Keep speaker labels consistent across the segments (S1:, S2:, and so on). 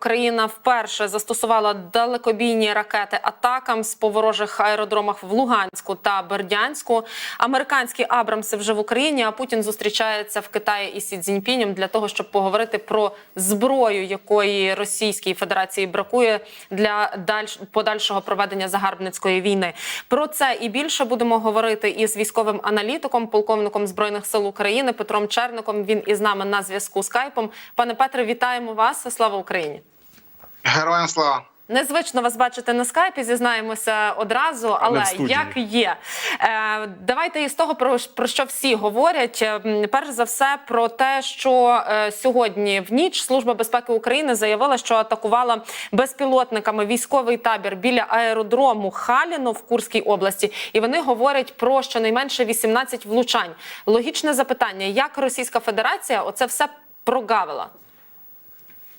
S1: Україна вперше застосувала далекобійні ракети атакамс по ворожих аеродромах в Луганську та Бердянську. Американські Абрамси вже в Україні. А Путін зустрічається в Китаї із Сі Цзіньпінем для того, щоб поговорити про зброю, якої Російській Федерації бракує для дальш- подальшого проведення загарбницької війни. Про це і більше будемо говорити із військовим аналітиком, полковником збройних сил України Петром Черником. Він із нами на зв'язку скайпом. Пане Петре, вітаємо вас! Слава Україні!
S2: Героям слава.
S1: Незвично вас бачити на скайпі, зізнаємося одразу, але як є. Е, давайте із того, про, про що всі говорять. Е, Перш за все, про те, що е, сьогодні в ніч Служба безпеки України заявила, що атакувала безпілотниками військовий табір біля аеродрому Халіно в Курській області. І вони говорять про щонайменше 18 влучань. Логічне запитання: як Російська Федерація оце все прогавила?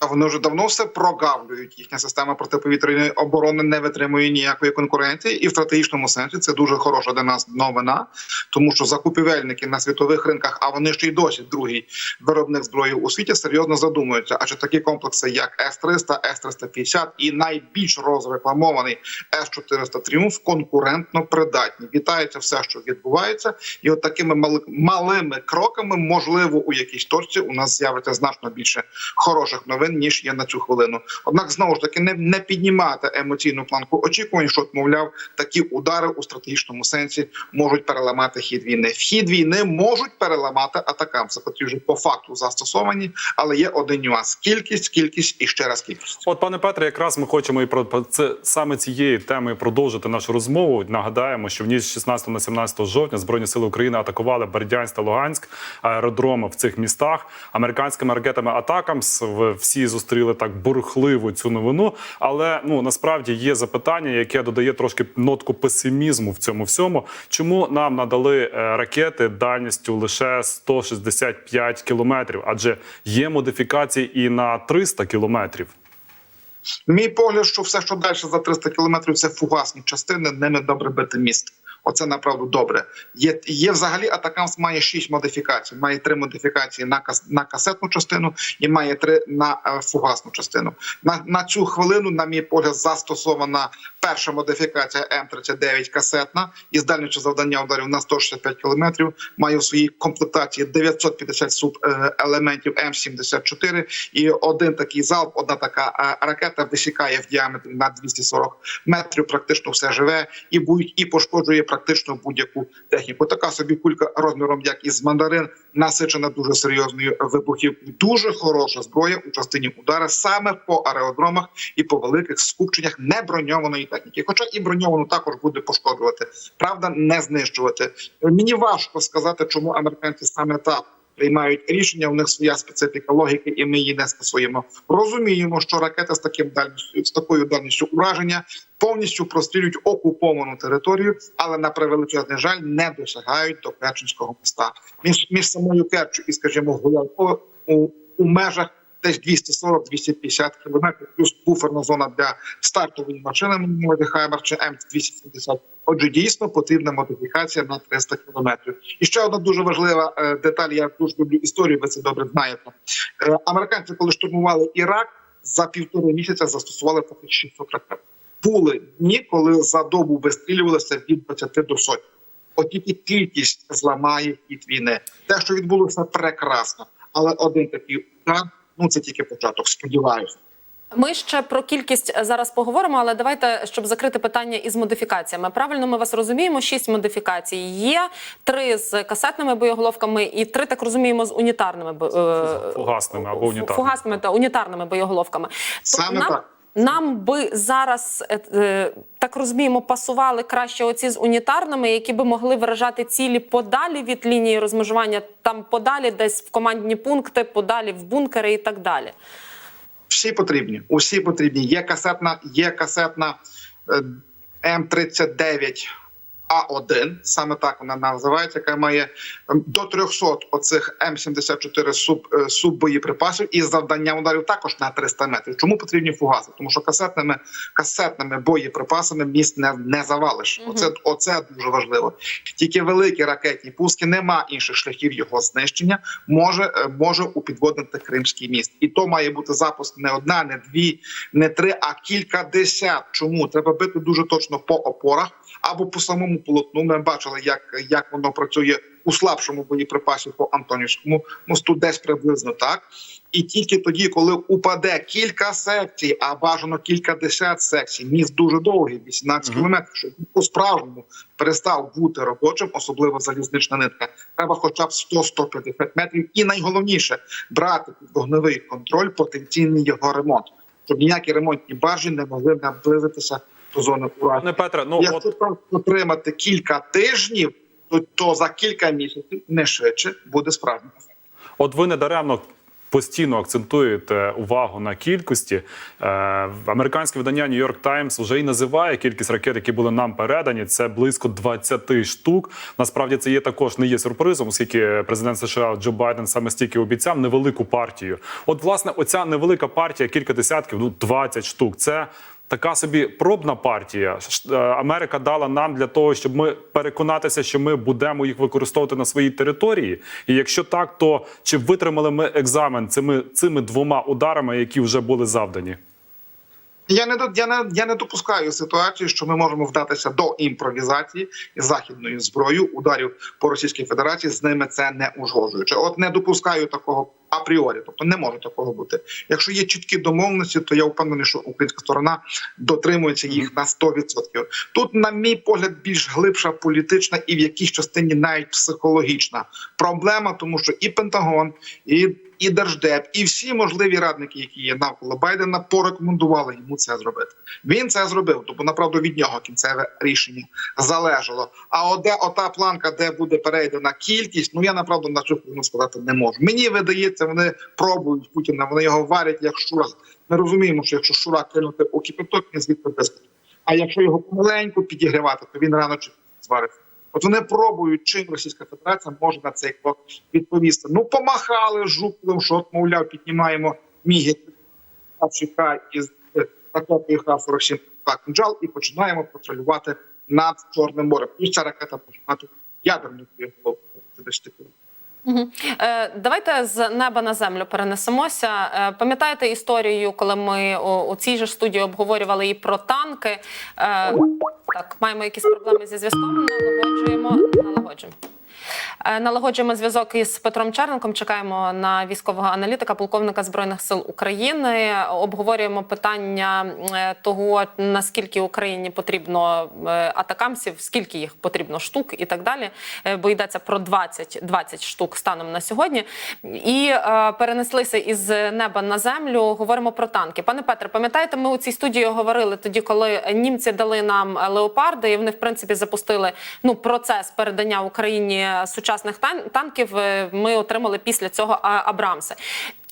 S2: Вони вже давно все прогавлюють. Їхня система протиповітряної оборони не витримує ніякої конкуренції, і в стратегічному сенсі це дуже хороша для нас новина, тому що закупівельники на світових ринках, а вони ще й досі другий виробник зброї у світі, серйозно задумуються. А чи такі комплекси, як С-300, С-350 і найбільш розрекламований С-400 Тріумф, конкурентно придатні. Вітається все, що відбувається, і от такими мали- малими кроками, можливо, у якійсь точці у нас з'явиться значно більше хороших новин ніж є на цю хвилину. Однак знову ж таки не, не піднімати емоційну планку очікувань, що мовляв такі удари у стратегічному сенсі можуть переламати хід війни. Вхід війни можуть переламати атакамси, котрі вже по факту застосовані, але є один нюанс: кількість, кількість і ще раз кількість.
S3: От, пане Петре, якраз ми хочемо і про це саме цієї теми продовжити нашу розмову. Нагадаємо, що в ніч з 16 на 17 жовтня Збройні сили України атакували Бердянськ та Луганськ аеродроми в цих містах американськими ракетами Атакамс. В- Всі зустріли так бурхливо цю новину. Але ну насправді є запитання, яке додає трошки нотку песимізму в цьому всьому. Чому нам надали е, ракети дальністю лише 165 кілометрів? Адже є модифікації і на 300 кілометрів.
S2: Мій погляд, що все, що далі за 300 кілометрів, це фугасні частини, ними добре бити міст. Оце направду добре. Є, є взагалі Атакамс має шість модифікацій. Має три модифікації на кас, на касетну частину і має три на е, фугасну частину. На, на цю хвилину, на мій погляд, застосована перша модифікація М39 касетна із дальністю завдання ударів на 165 кілометрів. Має у своїй комплектації 950 суб е, елементів М74 і один такий залп, одна така е, ракета висікає в діаметрі на 240 метрів. Практично все живе і будь і пошкоджує практично будь-яку техніку. Така собі кулька розміром, як із мандарин, насичена дуже серйозною вибухівкою. Дуже хороша зброя у частині удару саме по аеродромах і по великих скупченнях неброньованої техніки. Хоча і броньовану також буде пошкоджувати. Правда, не знищувати. Мені важко сказати, чому американці саме так. Приймають рішення, у них своя специфіка логіки, і ми її не скасуємо. Розуміємо, що ракети з таким дальністю з такою дальністю ураження повністю прострілюють окуповану територію, але на превеличезний жаль не досягають до Керченського моста. Між між самою Керчу і, скажімо, Гулянко у, у межах десь 240-250 кілометрів, плюс буферна зона для стартової машини моди Хаймер чи М270. Отже, дійсно потрібна модифікація на 300 кілометрів. І ще одна дуже важлива е, деталь. Я дуже люблю історію. Ви це добре знаєте. Е, американці, коли штурмували Ірак, за півтори місяця застосували фактично 600 ракет. Були дні, коли за добу вистрілювалося від 20 до сотні. От тільки кількість зламає хід війни. Те, що відбулося, прекрасно. Але один такий удар, ну це тільки початок. Сподіваюся.
S1: Ми ще про кількість е, зараз поговоримо, але давайте, щоб закрити питання із модифікаціями. Правильно, ми вас розуміємо. Шість модифікацій є: три з касетними боєголовками і три, так розуміємо, з унітарними бо- е,
S3: Фугасними або унітарними.
S1: фугасними та унітарними боєголовками.
S2: Саме
S1: нам,
S2: так.
S1: Нам би зараз е, е, так розуміємо, пасували краще оці з унітарними, які би могли виражати цілі подалі від лінії розмежування, там подалі, десь в командні пункти, подалі в бункери і так далі.
S2: Всі потрібні, усі потрібні. Є касетна, є касетна е, М39 А1, саме так вона називається, яка має ем, до 300 оцих М74 суб, е, суббоєприпасів і завдання ударів також на 300 метрів. Чому потрібні фугаси? Тому що касетними касетними боєприпасами міст не, не завалиш. Оце оце дуже важливо. Тільки великі ракетні пуски, нема інших шляхів його знищення. Може е, може упідводнити Кримський міст, і то має бути запуск не одна, не дві, не три, а кілька десят. Чому треба бити дуже точно по опорах або по самому полотну? Ми бачили, як, як воно працює у слабшому боєприпасі по Антонівському мосту, десь приблизно так. І тільки тоді, коли упаде кілька секцій, а бажано кілька десят секцій, міст дуже довгий, 18
S3: Мгм.
S2: кілометрів, щоб він по-справжньому перестав бути робочим, особливо залізнична нитка. Треба хоча б 100-150 метрів. І найголовніше брати під вогневий контроль потенційний його ремонт, щоб ніякі ремонтні баржі не могли наблизитися зони ураження.
S3: Пане Петре, ну
S2: Якщо
S3: от
S2: там отримати кілька тижнів, то, то за кілька місяців не швидше буде справді.
S3: От ви недаремно постійно акцентуєте увагу на кількості. Е, американське видання New York Times вже і називає кількість ракет, які були нам передані. Це близько 20 штук. Насправді це є також не є сюрпризом, оскільки президент США Джо Байден саме стільки обіцяв невелику партію. От, власне, оця невелика партія, кілька десятків, ну 20 штук. Це така собі пробна партія. Е, Америка дала нам для того, щоб ми переконатися, що ми будемо їх використовувати на своїй території. І якщо так, то чи витримали ми екзамен цими цими двома ударами, які вже були завдані?
S2: Я не я не я не допускаю ситуації, що ми можемо вдатися до імпровізації із західною зброєю ударів по Російській Федерації. З ними це не узгоджуючи. От не допускаю такого апріорі, тобто не може такого бути. Якщо є чіткі домовленості, то я впевнений, що українська сторона дотримується їх на 100%. Тут, на мій погляд, більш глибша політична і в якійсь частині навіть психологічна проблема, тому що і Пентагон, і і Держдеп, і всі можливі радники, які є навколо Байдена, порекомендували йому це зробити. Він це зробив, тобто направду від нього кінцеве рішення залежало. А оде ота планка, де буде перейдена кількість, ну я направду на цю хвилину сказати не можу. Мені видається, вони пробують Путіна, вони його варять як щура. Ми розуміємо, що якщо щура кинути у кипяток, він звідти вискочить. А якщо його помаленьку підігрівати, то він рано чи пізно звариться. От вони пробують, чим Російська Федерація може на цей крок відповісти. Ну, помахали жуклим, що от, мовляв, піднімаємо міги АФК із е, ракетою Х-47 так, «Кинджал» і починаємо патрулювати над Чорним морем. І ця ракета може мати ядерну боєголовку.
S1: Е, Давайте з неба на землю перенесемося. Е, Пам'ятаєте історію, коли ми у, цій же студії обговорювали і про танки? Е, Так, маємо якісь проблеми зі зв'язком. Налагоджуємо. Налагоджуємо. Е, Налагоджуємо зв'язок із Петром Черненком. Чекаємо на військового аналітика, полковника збройних сил України. Обговорюємо питання е, того, наскільки Україні потрібно е, атакамсів, скільки їх потрібно штук і так далі. Бо йдеться про 20, 20 штук станом на сьогодні. І перенеслися із неба на землю. Говоримо про танки. Пане Петре, пам'ятаєте, ми у цій студії говорили тоді, коли німці дали нам леопарди, і вони в принципі запустили ну процес передання Україні сучасних тан- танків. е, Ми отримали після цього Абрамси.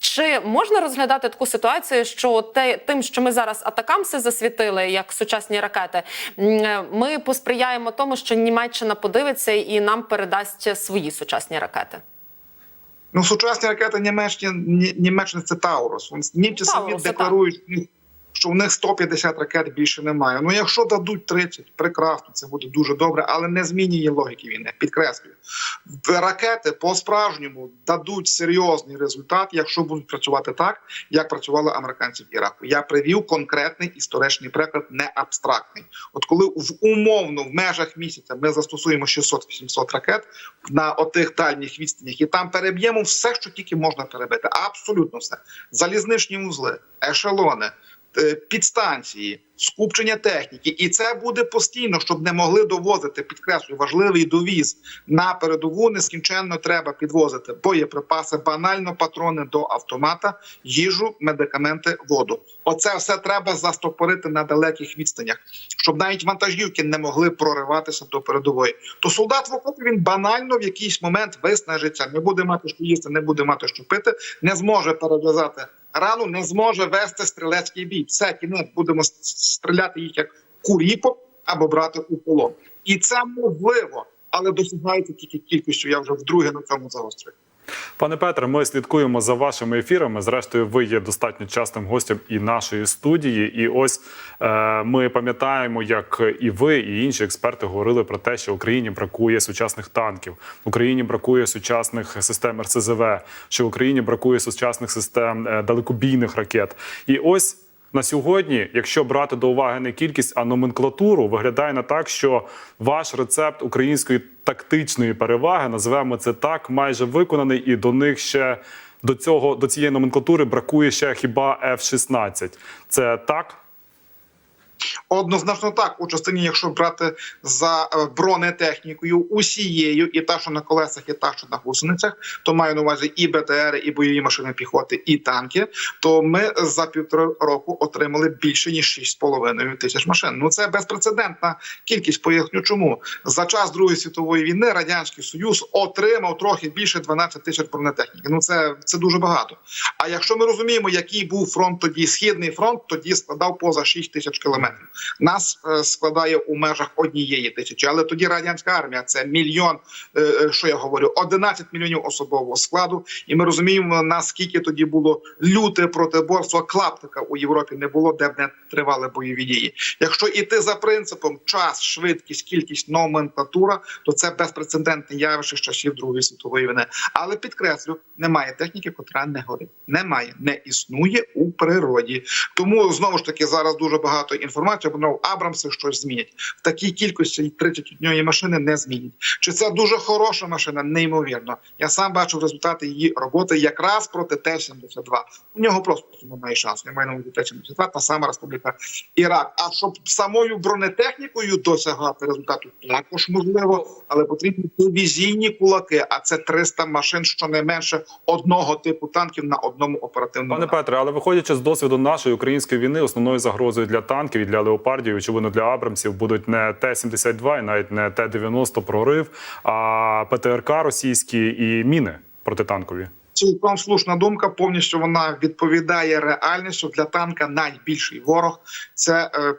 S1: Чи можна розглядати таку ситуацію, що те, тим, що ми зараз атакамси засвітили як сучасні ракети, е, ми посприяємо тому, що Німеччина подивиться і нам передасть свої сучасні ракети?
S2: Ну, сучасні ракети Німеччини, Ні- Німеччини це Таурус. Німці самі декларують, що в них 150 ракет більше немає. Ну, якщо дадуть 30, прекрасно, це буде дуже добре, але не змінює логіки війни. Підкреслюю, ракети по-справжньому дадуть серйозний результат, якщо будуть працювати так, як працювали американці в Іраку. Я привів конкретний історичний приклад, не абстрактний. От коли в умовно в межах місяця ми застосуємо 600-800 ракет на отих дальніх відстанях, і там переб'ємо все, що тільки можна перебити. Абсолютно все. Залізничні вузли, ешелони, підстанції, скупчення техніки, і це буде постійно, щоб не могли довозити. Підкреслюю, важливий довіз на передову. Нескінченно треба підвозити боєприпаси, банально патрони до автомата, їжу, медикаменти, воду. Оце все треба застопорити на далеких відстанях, щоб навіть вантажівки не могли прориватися до передової. То солдат в окопі він банально в якийсь момент виснажиться, не буде мати що їсти, не буде мати що пити, не зможе перев'язати рану, не зможе вести стрілецький бій. Все кінець будемо стріляти їх як куріпок або брати у полон. І це можливо, але досягається тільки кількістю. Я вже вдруге на цьому загострюю.
S3: Пане Петре, ми слідкуємо за вашими ефірами. Зрештою, ви є достатньо частим гостем і нашої студії. І ось е, ми пам'ятаємо, як і ви, і інші експерти говорили про те, що Україні бракує сучасних танків, Україні бракує сучасних систем РСЗВ, що Україні бракує сучасних систем е, далекобійних ракет. І ось. На сьогодні, якщо брати до уваги не кількість, а номенклатуру, виглядає на так, що ваш рецепт української тактичної переваги, називаємо це так, майже виконаний, і до них ще до цього до цієї номенклатури бракує ще хіба F-16. Це так?
S2: Однозначно так, у частині, якщо брати за е, бронетехнікою усією, і та, що на колесах, і та, що на гусеницях, то маю на увазі і БТР, і бойові машини піхоти, і танки. То ми за півтора року отримали більше ніж 6,5 тисяч машин. Ну це безпрецедентна кількість. Поясню, чому за час Другої світової війни радянський союз отримав трохи більше 12 тисяч бронетехніки. Ну це, це дуже багато. А якщо ми розуміємо, який був фронт тоді, східний фронт тоді складав поза 6 тисяч кілометрів. Нас е, складає у межах однієї тисячі, але тоді радянська армія це мільйон. е, е, Що я говорю, 11 мільйонів особового складу, і ми розуміємо наскільки тоді було люте протиборство. Клаптика у Європі не було, де б не тривали бойові дії. Якщо іти за принципом час, швидкість, кількість, номенклатура, то це безпрецедентне явище з часів Другої світової війни. Але підкреслю, немає техніки, котра не горить. Немає, не існує у природі. Тому знову ж таки зараз дуже багато інформації. Обнов Абрамси щось змінять в такій кількості 30 дньої машини не змінять. Чи це дуже хороша машина? Неймовірно. Я сам бачив результати її роботи якраз проти Т-72. У нього просто немає шансу. Я маю на увазі Т-72, та сама Республіка Ірак. А щоб самою бронетехнікою досягати результату, також можливо, але потрібні дивізійні кулаки. А це 300 машин, щонайменше одного типу танків на одному оперативному.
S3: Пане. Петре, але виходячи з досвіду нашої української війни, основною загрозою для танків і для леопардів, очевидно, для Абрамсів будуть не Т-72 і навіть не Т-90 прорив, а ПТРК російські і міни протитанкові.
S2: Цілком слушна думка. Повністю вона відповідає реальністю для танка. Найбільший ворог це е,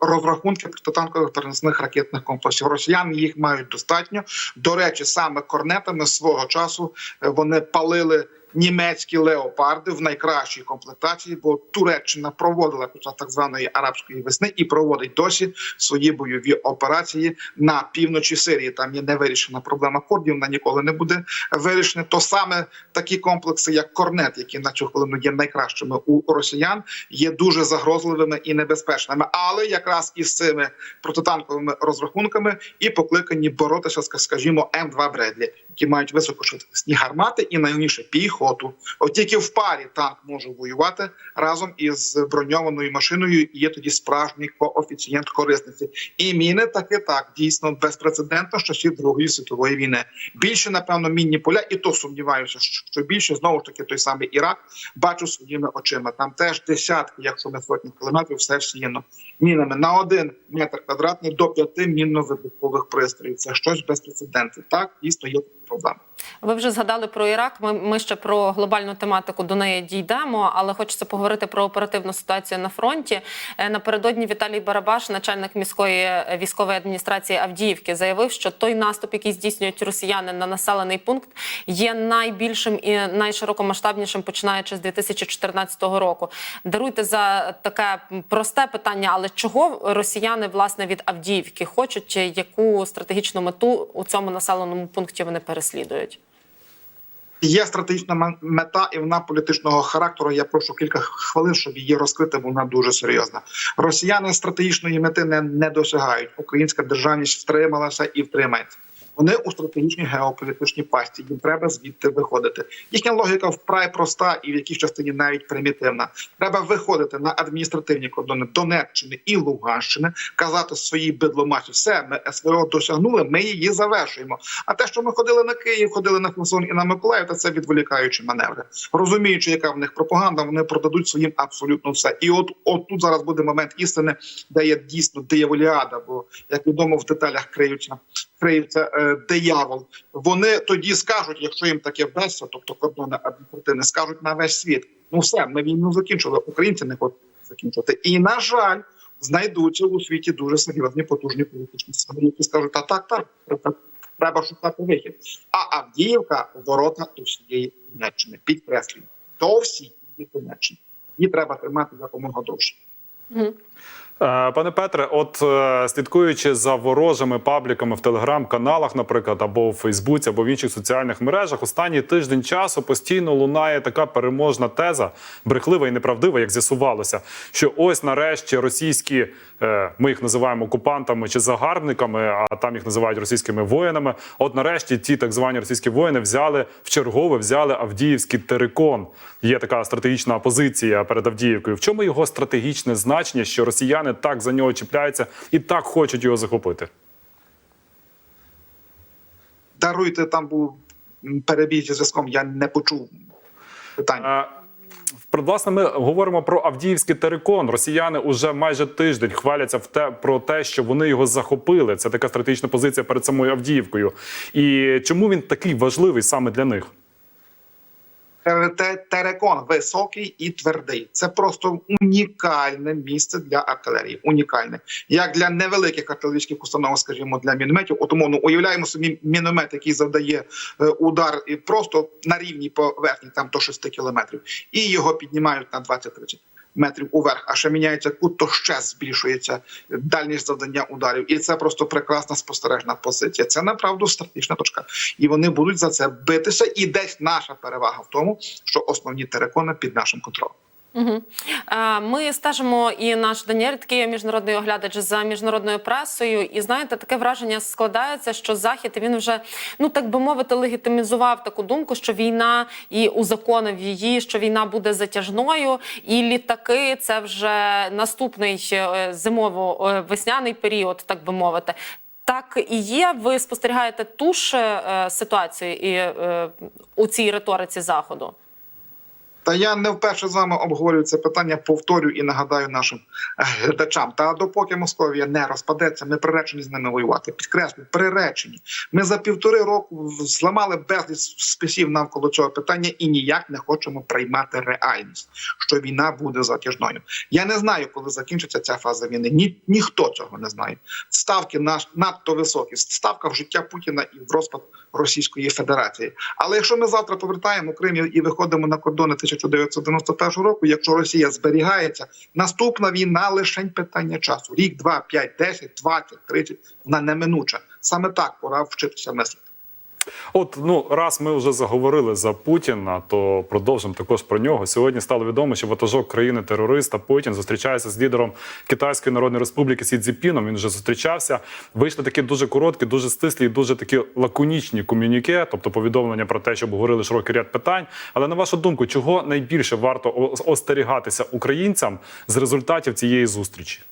S2: розрахунки протитанкових переносних ракетних комплексів. Росіяни їх мають достатньо. До речі, саме корнетами свого часу е, вони палили. Німецькі леопарди в найкращій комплектації, бо Туреччина проводила під час так званої арабської весни і проводить досі свої бойові операції на півночі Сирії. Там є невирішена проблема кордів, вона ніколи не буде вирішена. То саме такі комплекси, як корнет, які на цю хвилину є найкращими у росіян, є дуже загрозливими і небезпечними. Але якраз із цими протитанковими розрахунками і покликані боротися, ска- скажімо, М2 Бредлі, які мають високошвидкісні гармати і найголовніше піхоту. От тільки в парі танк може воювати разом із броньованою машиною. І є тоді справжній коефіцієнт корисності. І міни таки так дійсно безпрецедентно з часів Другої світової війни. Більше напевно мінні поля, і то сумніваюся, що більше знову ж таки той самий Ірак бачу своїми очима. Там теж десятки, якщо не сотні кілометрів, все всіяно мінами на один метр квадратний до п'яти мінно-вибухових пристроїв. Це щось безпрецедентне. Так дійсно є проблема.
S1: Ви вже згадали про Ірак. Ми, ми ще про глобальну тематику до неї дійдемо, але хочеться поговорити про оперативну ситуацію на фронті. Е, Напередодні Віталій Барабаш, начальник міської е, військової адміністрації Авдіївки, заявив, що той наступ, який здійснюють росіяни на населений пункт, є найбільшим і найширокомасштабнішим, починаючи з 2014 року. Даруйте за таке просте питання, але чого росіяни власне від Авдіївки хочуть, яку стратегічну мету у цьому населеному пункті вони переслідують?
S2: Є стратегічна мета, і вона політичного характеру. Я прошу кілька хвилин, щоб її розкрити. бо Вона дуже серйозна. Росіяни стратегічної мети не, не досягають. Українська державність втрималася і втримається. Вони у стратегічній геополітичній пасті. Їм треба звідти виходити. Їхня логіка вкрай проста і в якійсь частині навіть примітивна. Треба виходити на адміністративні кордони Донеччини і Луганщини, казати своїй бидломаті, все ми СВО досягнули. Ми її завершуємо. А те, що ми ходили на Київ, ходили на Херсон і на Миколаїв, то це відволікаючі маневри. Розуміючи, яка в них пропаганда, вони продадуть своїм абсолютно все. І от, от тут зараз буде момент істини, де є дійсно дияволіада, бо як відомо в деталях криються криється е, диявол. Вони тоді скажуть, якщо їм таке вдасться, тобто кордони адміністративні, скажуть на весь світ. Ну все, ми війну закінчили. Українці не хочуть закінчувати. І на жаль, знайдуться у світі дуже серйозні потужні політичні сили, які скажуть, та так, так, так, треба шукати вихід. А Авдіївка ворота до всієї Німеччини. Підкреслюю, до всієї Німеччини. Її треба тримати якомога довше.
S3: Е, Пане Петре, от е, слідкуючи за ворожими пабліками в телеграм-каналах, наприклад, або в Фейсбуці, або в інших соціальних мережах, останній тиждень часу постійно лунає така переможна теза, брехлива і неправдива, як з'ясувалося, що ось нарешті російські, е, ми їх називаємо окупантами чи загарбниками, а там їх називають російськими воїнами. От нарешті ті так звані російські воїни взяли в чергове, взяли Авдіївський терикон. Є така стратегічна позиція перед Авдіївкою. В чому його стратегічне значення, що росіяни так за нього чіпляються і так хочуть його захопити?
S2: Даруйте, там був перебій зі зв'язком, я не почув питання.
S3: Е, Власне, ми говоримо про Авдіївський терикон. Росіяни уже майже тиждень хваляться в те про те, що вони його захопили. Це така стратегічна позиція перед самою Авдіївкою. І чому він такий важливий саме для них?
S2: Те- Терекон високий і твердий. Це просто унікальне місце для артилерії. Унікальне, як для невеликих артилерійських установ, скажімо, для мінометів. От умовно уявляємо собі міномет, який завдає е, удар просто на рівній поверхні, там до 6 кілометрів, і його піднімають на 20-30 метрів уверх. А ще міняється кут, то ще збільшується дальність завдання ударів. І це просто прекрасна спостережна позиція. Це направду стратегічна точка. І вони будуть за це битися. І десь наша перевага в тому, що основні терикони під нашим контролем.
S1: Ми стежимо, і наш Даніель такий міжнародний оглядач за міжнародною пресою. І знаєте, таке враження складається, що захід він вже ну так би мовити легітимізував таку думку, що війна і узаконив її, що війна буде затяжною, і літаки це вже наступний е, зимово-весняний період, так би мовити. Так і є. Ви спостерігаєте ту ж е, ситуацію і е, у цій риториці заходу.
S2: Та я не вперше з вами обговорюю це питання. Повторю і нагадаю нашим е, глядачам. Та допоки Московія не розпадеться, ми приречені з ними воювати. Підкреслю, приречені. Ми за півтори року зламали безліч списів навколо цього питання і ніяк не хочемо приймати реальність, що війна буде затяжною. Я не знаю, коли закінчиться ця фаза війни. Ні, ніхто цього не знає. Ставки наш надто високі. Ставка в життя Путіна і в розпад Російської Федерації. Але якщо ми завтра повертаємо Крим і виходимо на кордони 1991 року, якщо Росія зберігається, наступна війна лише питання часу: рік, два, п'ять, десять, двадцять, тридцять. Вона неминуча. Саме так пора вчитися мислити.
S3: От ну раз ми вже заговорили за Путіна, то продовжимо також про нього. Сьогодні стало відомо, що ватажок країни-терориста Путін зустрічається з лідером Китайської Народної Республіки Сі Цзіпіном. Він вже зустрічався. Вийшли такі дуже короткі, дуже стислі і дуже такі лаконічні ком'юніке, тобто повідомлення про те, що обговорили широкий ряд питань. Але на вашу думку, чого найбільше варто остерігатися українцям з результатів цієї зустрічі?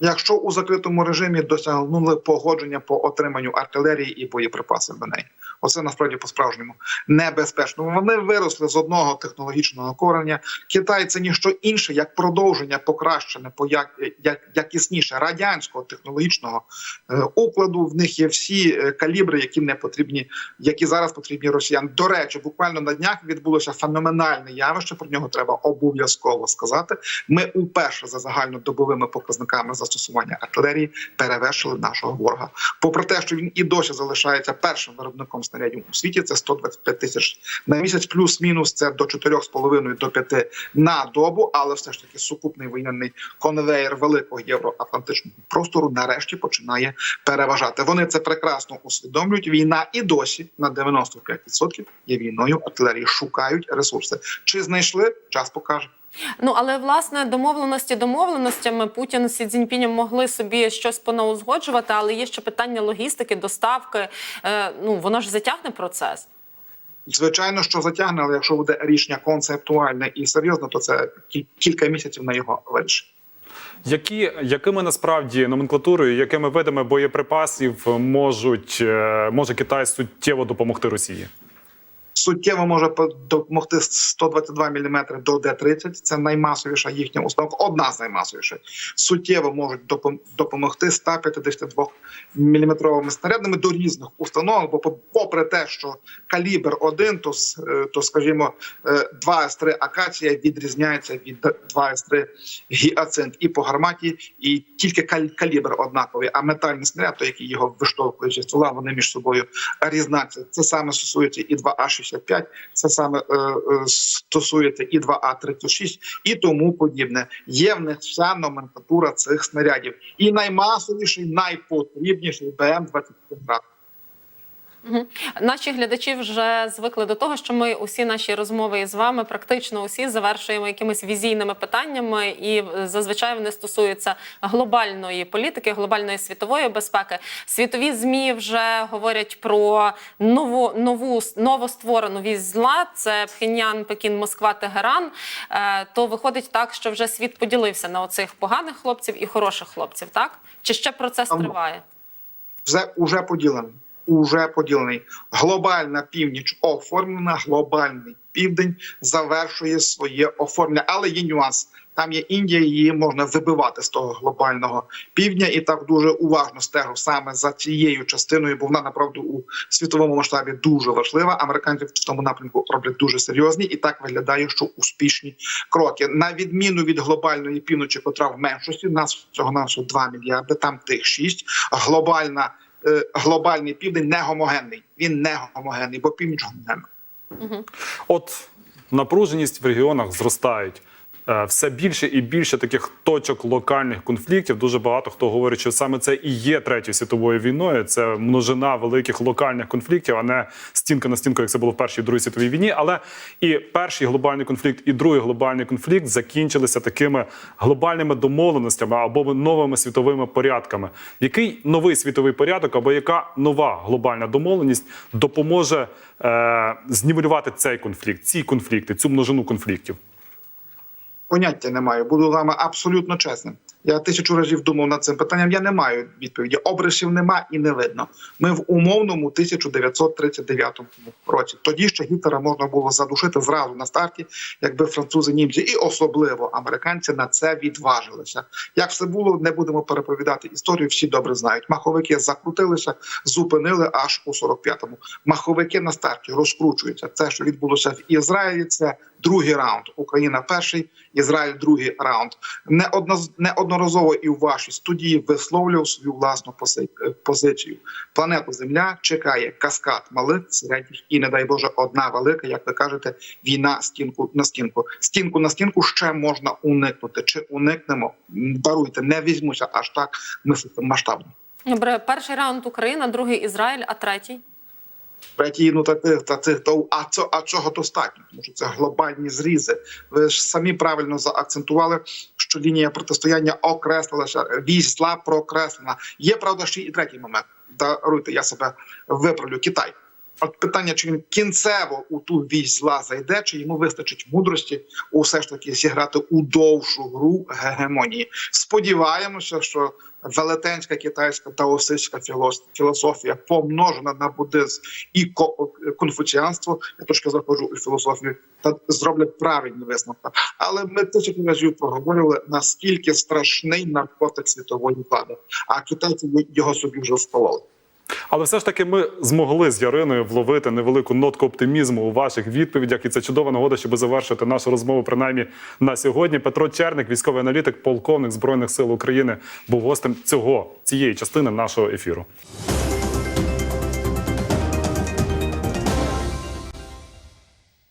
S2: Якщо у закритому режимі досягнули погодження по отриманню артилерії і боєприпасів до неї, оце насправді по справжньому небезпечно. Вони виросли з одного технологічного корення. Китай це ніщо інше, як продовження покращене по як, як якісніше радянського технологічного е, укладу. В них є всі е, калібри, які не потрібні, які зараз потрібні росіян. До речі, буквально на днях відбулося феноменальне явище. Про нього треба обов'язково сказати. Ми уперше за загальнодобовими показниками застосування артилерії перевершили нашого ворога. Попри те, що він і досі залишається першим виробником снарядів у світі, це 125 тисяч на місяць, плюс-мінус це до 4,5 до 5 на добу. Але все ж таки сукупний воєнний конвейер великого євроатлантичного простору нарешті починає переважати. Вони це прекрасно усвідомлюють. Війна і досі на 95% є війною артилерії. Шукають ресурси. Чи знайшли час покаже.
S1: Ну але власне домовленості домовленостями Путін з Сі Цзіньпінем могли собі щось понаузгоджувати, але є ще питання логістики, доставки. Е, ну воно ж затягне процес.
S2: Звичайно, що затягне, але якщо буде рішення концептуальне і серйозне, то це кілька місяців на його вирішення.
S3: Які якими насправді номенклатурою, якими видами боєприпасів можуть е, може Китай суттєво допомогти Росії?
S2: Суттєво може по- допомогти 122 мм до Д-30. Це наймасовіша їхня установка, одна з наймасовіших. Суттєво можуть допом- допомогти 152 мм снарядами до різних установок, бо попри те, що калібр один, то, е, то скажімо, е, 2 С3 Акація відрізняється від 2 С3 Гіацинт і по гарматі, і тільки калібр однаковий, а метальний снаряд, той, який його виштовхує зі ствола, вони між собою різняться. Це саме стосується і 2А65, це саме е, е, стосується і 2А36 і тому подібне. Є в них вся номенклатура цих снарядів. І наймасовіший, найпотрібніший БМ-25 град.
S1: Наші глядачі вже звикли до того, що ми усі наші розмови із вами практично усі завершуємо якимись візійними питаннями, і е, зазвичай вони стосуються глобальної політики, глобальної світової безпеки. Світові змі вже говорять про нову нову новостворену вісь зла. Це Пхеньян, Пекін, Москва, Тегеран. Е, То виходить так, що вже світ поділився на оцих поганих хлопців і хороших хлопців. Так чи ще процес триває?
S2: вже уже поділений. Уже поділений. Глобальна північ оформлена, глобальний південь завершує своє оформлення. Але є нюанс. Там є Індія, її можна вибивати з того глобального півдня, і так дуже уважно стежу саме за цією частиною, бо вона направду у світовому масштабі дуже важлива. Американці в тому напрямку роблять дуже серйозні, і так виглядає, що успішні кроки. На відміну від глобальної півночі, котра в меншості, нас всього нашого 2 мільярди, там тих 6. Глобальна глобальний південь не гомогенний. Він не гомогенний, бо північ гомогенна.
S3: От напруженість в регіонах зростають. Е, Все більше і більше таких точок локальних конфліктів. Дуже багато хто говорить, що саме це і є третьою світовою війною. Це множина великих локальних конфліктів, а не стінка на стінку, як це було в першій другій світовій війні. Але і перший глобальний конфлікт, і другий глобальний конфлікт закінчилися такими глобальними домовленостями або новими світовими порядками. Який новий світовий порядок або яка нова глобальна домовленість допоможе е, знівелювати цей конфлікт, ці конфлікти, цю множину конфліктів?
S2: Поняття не маю. Буду вами абсолютно чесним. Я тисячу разів думав над цим питанням. Я не маю відповіді. Обрисів нема і не видно. Ми в умовному 1939 році. Тоді ще Гітлера можна було задушити зразу на старті, якби французи, німці і особливо американці на це відважилися. Як все було, не будемо переповідати історію. Всі добре знають. Маховики закрутилися, зупинили аж у 45-му. Маховики на старті розкручуються. Це, що відбулося в Ізраїлі, це другий раунд. Україна перший, Ізраїль другий раунд. Неодно, неодноразово і в вашій студії висловлював свою власну е, позицію. Планету Земля чекає каскад малих, середніх і, не дай Боже, одна велика, як ви кажете, війна стінку на стінку. Стінку на стінку ще можна уникнути. Чи уникнемо? Даруйте, не візьмуся аж так мислити масштабно.
S1: Добре, перший раунд Україна, другий Ізраїль, а третій.
S2: Третій, ну та тих та тих то а цо, а чого достатньо? Тому що це глобальні зрізи. Ви ж самі правильно заакцентували, що лінія протистояння окреслила вісь зла прокреслена. Є правда ще і третій момент. Даруйте, я себе виправлю. Китай. От питання, чи він кінцево у ту вісь зла зайде, чи йому вистачить мудрості усе ж таки зіграти у довшу гру гегемонії. Сподіваємося, що велетенська китайська таосистська філос- філософія помножена на буддизм і ко- конфуціанство, я трошки заходжу у філософію, та зроблять правильні висновки. Але ми тисячу разів проговорювали, наскільки страшний наркотик світової влади, а китайці його собі вже вкололи.
S3: Але все ж таки ми змогли з Яриною вловити невелику нотку оптимізму у ваших відповідях, і це чудова нагода, щоб завершити нашу розмову принаймні на сьогодні. Петро Черник, військовий аналітик, полковник збройних сил України, був гостем цього цієї частини нашого ефіру.